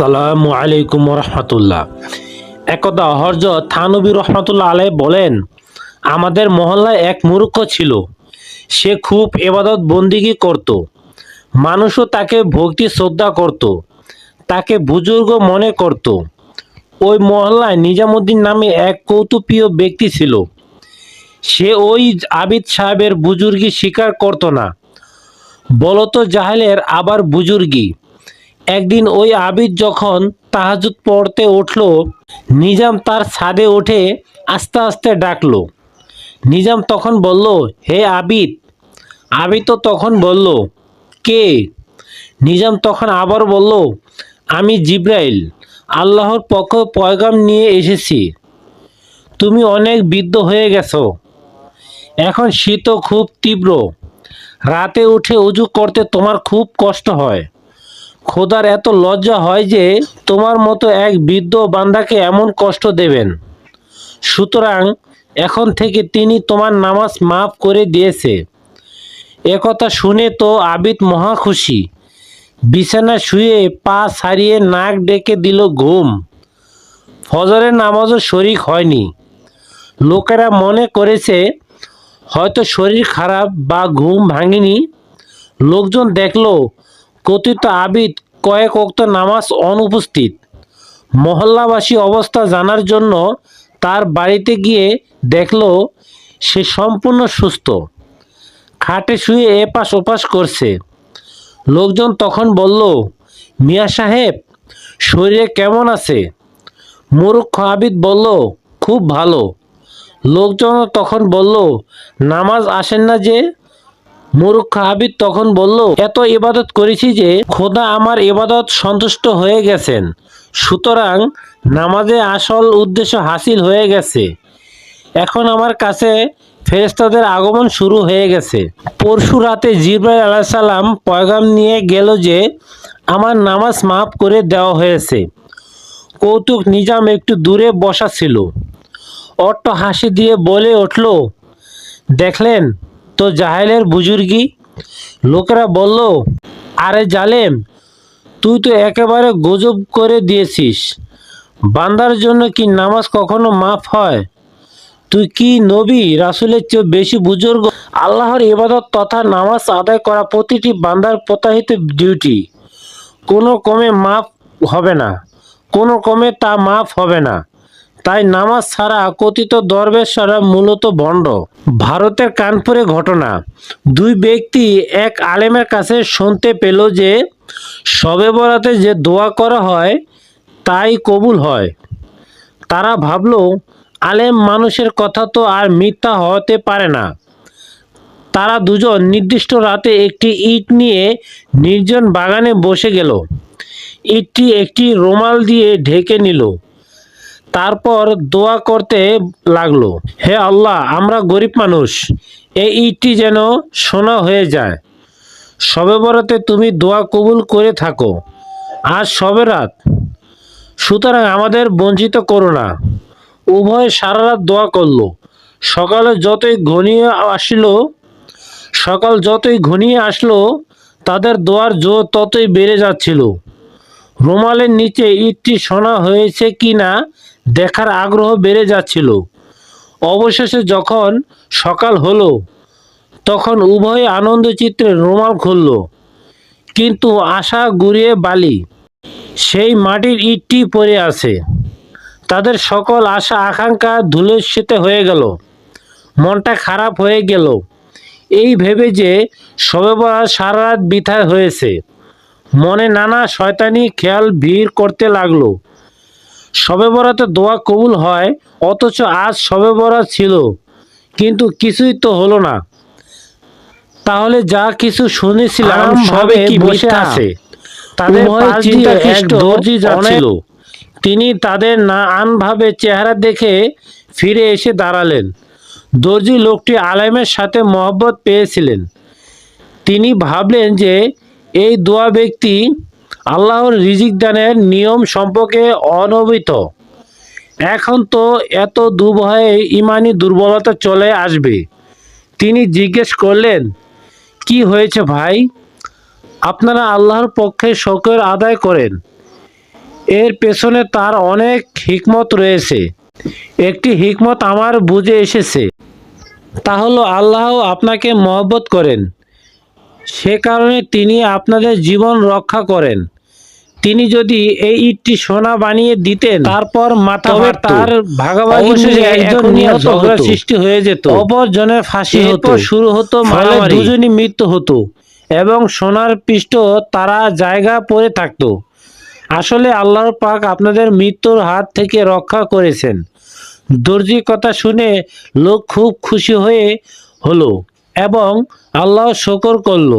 আসসালামু আলাইকুম রহমতুল্লাহ। একদা হরজত থানবী রহমতুল্লাহ আলাই বলেন, আমাদের মহল্লায় এক মূর্খ ছিল। সে খুব এবাদত বন্দিগি করত। মানুষও তাকে ভক্তি, শ্রদ্ধা করত। তাকে বুজুর্গ মনে করত। ওই মহল্লায় নিজামুদ্দিন নামে এক কৌতুকীয় ব্যক্তি ছিল। সে ওই আবিদ সাহেবের বুজুর্গি স্বীকার করত না। বলতো জাহেলের আবার বুজুর্গি। একদিন ওই আবিদ যখন তাহাজুদ পড়তে উঠল, নিজাম তার ছাদে উঠে আস্তে আস্তে ডাকল। নিজাম তখন বলল, হে আবিদ। আবিদ তো তখন বলল, কে? নিজাম তখন আবার বলল, আমি জিব্রাইল, আল্লাহর পক্ষ পয়গাম নিয়ে এসেছি। তুমি অনেক বৃদ্ধ হয়ে গেছো। এখন শীতও খুব তীব্র। রাতে উঠে উজু করতে তোমার খুব কষ্ট হয়। খোদার এত লজ্জা হয় যে তোমার মতো এক বৃদ্ধ বান্দাকে এমন কষ্ট দেবেন। সুতরাং এখন থেকে তিনি তোমার নামাজ মাফ করে দিয়েছে। একথা শুনে তো আবিদ মহা খুশি। বিছানা শুয়ে পা সারিয়ে নাক ডেকে দিল ঘুম। ফজরের নামাজও শরিক হয়নি। লোকেরা মনে করেছে, হয়তো শরীর খারাপ বা ঘুম ভাঙেনি। লোকজন দেখল কথিত আবিদ কয়েক অক্ত নামাজ অনুপস্থিত। মহল্লাবাসী অবস্থা জানার জন্য তার বাড়িতে গিয়ে দেখল, সে সম্পূর্ণ সুস্থ। খাটে শুয়ে এপাশ ওপাশ করছে। লোকজন তখন বলল, মিয়া সাহেব, শরীরে কেমন আছে? মুরুক্ষ আবিদ বলল, খুব ভালো। লোকজন তখন বলল, নামাজ আসেন না যে মুরুক্ষ আবিদ তখন বলল, এত ইবাদত করেছি যে খোদা আমার ইবাদত সন্তুষ্ট হয়ে গেছেন। সুতরাং নামাজে আসল উদ্দেশ্য হাসিল হয়ে গেছে। এখন আমার কাছে ফেরেস্তাদের আগমন শুরু হয়ে গেছে। পরশু রাতে জিব্রাইল আলাহ সাল্লাম পয়গাম নিয়ে গেল যে আমার নামাজ মাফ করে দেওয়া হয়েছে। কৌতুক নিজাম একটু দূরে বসা ছিল। অট্ট হাসি দিয়ে বলে উঠল, দেখলেন তো জাহেলের বুজুর্গি? লোকেরা বলল, আরে জালেম, তুই তো একেবারে গজব করে দিয়েছিস। বান্দার জন্য কি নামাজ কখনো মাফ হয়? তুই কি নবী, রাসুলের চেয়ে বেশি বুজুর্গ? আল্লাহর ইবাদত তথা নামাজ আদায় করা প্রতিটি বান্দার প্রতাহিত ডিউটি কোনো কমে মাফ হবে না, কোনো কমে তা মাফ হবে না। তাই নামাজ ছাড়া কথিত দরবেশরা মূলত ভণ্ড। ভারতের কানপুরে ঘটনা। দুই ব্যক্তি এক আলেমের কাছে শুনতে পেল যে, সবে বরাতে যে দোয়া করা হয়, তাই কবুল হয়। তারা ভাবলো, আলেম মানুষের কথা তো আর মিথ্যা হতে পারে না। তারা দুজন নির্দিষ্ট রাতে একটি ইট নিয়ে নির্জন বাগানে বসে গেল। ইটটি একটি রুমাল দিয়ে ঢেকে নিল। তারপর দোয়া করতে লাগল, হে আল্লাহ, আমরা গরিব মানুষ এই ইটটি যেন সোনা হয়ে যায়। সবে বরাতে তুমি দোয়া কবুল করে থাকো। আর সবে রাত, সুতরাং আমাদের বঞ্চিত করো না। উভয় সারা রাত দোয়া করল। সকালে যতই ঘনিয়ে আসলো, সকাল যতই ঘনিয়ে আসলো, তাদের দোয়ার জোর ততই বেড়ে যাচ্ছিল। রুমালের নিচে ইটটি সোনা হয়েছে কি না দেখার আগ্রহ বেড়ে যাচ্ছিল। অবশেষে যখন সকাল হলো, তখন উভয় আনন্দচিত্রে রুমাল খুলল। কিন্তু আশা গুড়িয়ে বালি, সেই মাটির ইটটি পড়ে আছে। তাদের সকল আশা, আকাঙ্ক্ষা ধুলোস্যিত হয়ে গেল। মনটা খারাপ হয়ে গেল। এই ভেবে যে সবে বরাত সারা রাত বিথায় হয়েছে, মনে নানা শয়তানি খেয়াল ভিড় করতে লাগল। সবে বরাতে দোয়া কবুল হয় অথচ আজ সবে বরাত ছিল কিন্তু কিছুই তো হলো না। তাহলে যা কিছু শুনেছিলাম সবে কি বসে আছে। তাদের দর্জি যাচ্ছিল। তিনি তাদের না আনভাবে চেহারা দেখে ফিরে এসে দাঁড়ালেন। দর্জি লোকটি আলেমের সাথে মহব্বত পেয়েছিলেন। তিনি ভাবলেন যে এই দোয়া ব্যক্তি আল্লাহর রিজিক দানের নিয়ম সম্পর্কে অনবিত। এখন তো এত দুভয়ে ইমানি দুর্বলতা চলে আসবে। তিনি জিজ্ঞেস করলেন, কি হয়েছে ভাই? আপনারা আল্লাহর পক্ষে শকর আদায় করেন। এর পেছনে তার অনেক হিকমত রয়েছে। একটি হিকমত আমার বুঝে এসেছে। তা হলো আল্লাহ আপনাকে মহব্বত করেন। সে কারণে তিনি আপনাদের জীবন রক্ষা করেন। তিনি যদি এই ইটটি সোনা বানিয়ে দিতেন তারপর মাথা তার ভাগাভাগি একজন নিহত সৃষ্টি হয়ে যেত। অপর জনের ফাঁসি হতো। শুরু হতো মারামারি। দুজনই দুজনই মৃত্যু হতো এবং সোনার পৃষ্ঠ তারা জায়গা পড়ে থাকতো। আসলে আল্লাহর পাক আপনাদের মৃত্যুর হাত থেকে রক্ষা করেছেন। দর্জির কথা শুনে লোক খুব খুশি হয়ে হলো। এবং আল্লাহ শকর করল।